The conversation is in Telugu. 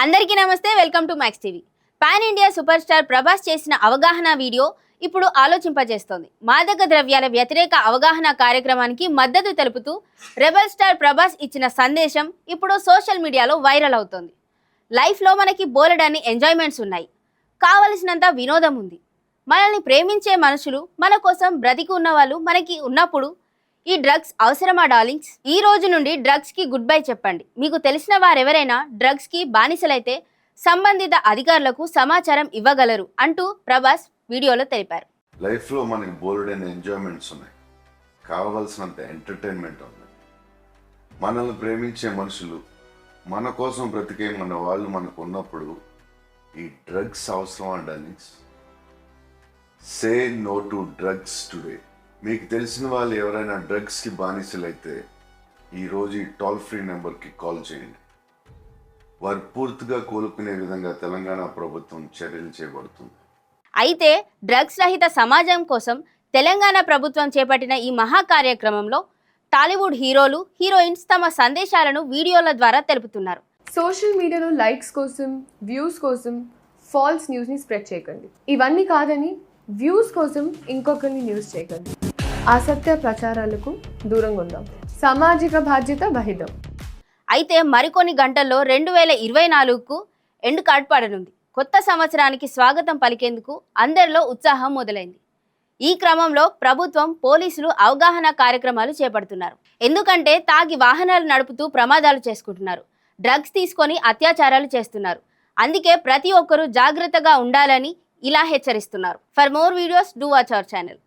అందరికీ నమస్తే welcome to Max TV. Pan India super star Prabhas చేసిన అవగాహన వీడియో ఇప్పుడు ఆలోచింపజేస్తోంది. మాదక ద్రవ్యాల వ్యతిరేక అవగాహన కార్యక్రమానికి మద్దతు తెలుపుతూ రెబల్ స్టార్ ప్రభాస్ ఇచ్చిన సందేశం ఇప్పుడు సోషల్ మీడియాలో వైరల్ అవుతోంది. లైఫ్లో మనకి బోలెడన్ని ఎంజాయ్మెంట్స్ ఉన్నాయి. కావలసినంత వినోదం ఉంది. మనల్ని ప్రేమించే మనుషులు మన కోసం బ్రతికి ఉన్న వాళ్ళు మనకి ఉన్నప్పుడు ఈ డ్రగ్స్ అవసరమా డార్లింగ్స్? ఈ రోజు నుండి డ్రగ్స్కి గుడ్ బై చెప్పండి. మీకు తెలిసిన వారెవరైనా డ్రగ్స్కి బానిసలైతే సంబంధిత అధికారులకు సమాచారం ఇవ్వగలరు అంటూ ప్రభాస్ వీడియోలో తెలిపారు. లైఫ్లో మనకి బోల్డైన ఎంజాయ్మెంట్స్ ఉన్నాయి. కావలసినంత ఎంటర్టైన్మెంట్ ఉంది మనల్ని ప్రేమించే మనుషులు మన కోసం బ్రతికే మన వాళ్ళు మనకు ఉన్నప్పుడు ఈ డ్రగ్స్ అవసరం darlings? Say no to drugs today మీకు తెలిసిన వాళ్ళు ఎవరైనా డ్రగ్స్కి బానిసలైతే ఈరోజు ఈ టోల్ ఫ్రీ నెంబర్కి కాల్ చేయండి. వారు పూర్తిగా కోలుకునే విధంగా తెలంగాణ ప్రభుత్వం చర్యలు చేపడుతుంది. అయితే డ్రగ్స్ రహిత సమాజం కోసం తెలంగాణ ప్రభుత్వం చేపట్టిన ఈ మహా కార్యక్రమంలో టాలీవుడ్ హీరోలు హీరోయిన్స్ తమ సందేశాలను వీడియోల ద్వారా తెలుపుతున్నారు. సోషల్ మీడియాలో లైక్స్ కోసం వ్యూస్ కోసం ఫాల్స్ న్యూస్ని స్ప్రెడ్ చేయకండి. ఇవన్నీ కాదని వ్యూస్ కోసం ఇంకొకరిని న్యూస్ చేయకండి. అసత్య ప్రచారాలకు దూరంగా ఉందాం. సామాజిక బాధ్యత వహిద్దాం అయితే మరికొన్ని గంటల్లో రెండు వేల ఇరవై నాలుగుకు ఎండ్ కార్డ్ పడనుంది. కొత్త సంవత్సరానికి స్వాగతం పలికేందుకు అందరిలో ఉత్సాహం మొదలైంది. ఈ క్రమంలో ప్రభుత్వం పోలీసులు అవగాహన కార్యక్రమాలు చేపడుతున్నారు. ఎందుకంటే తాగి వాహనాలు నడుపుతూ ప్రమాదాలు చేసుకుంటున్నారు. డ్రగ్స్ తీసుకొని అత్యాచారాలు చేస్తున్నారు. అందుకే ప్రతి ఒక్కరూ జాగ్రత్తగా ఉండాలని ఇలా హెచ్చరిస్తున్నారు. For more videos do watch our channel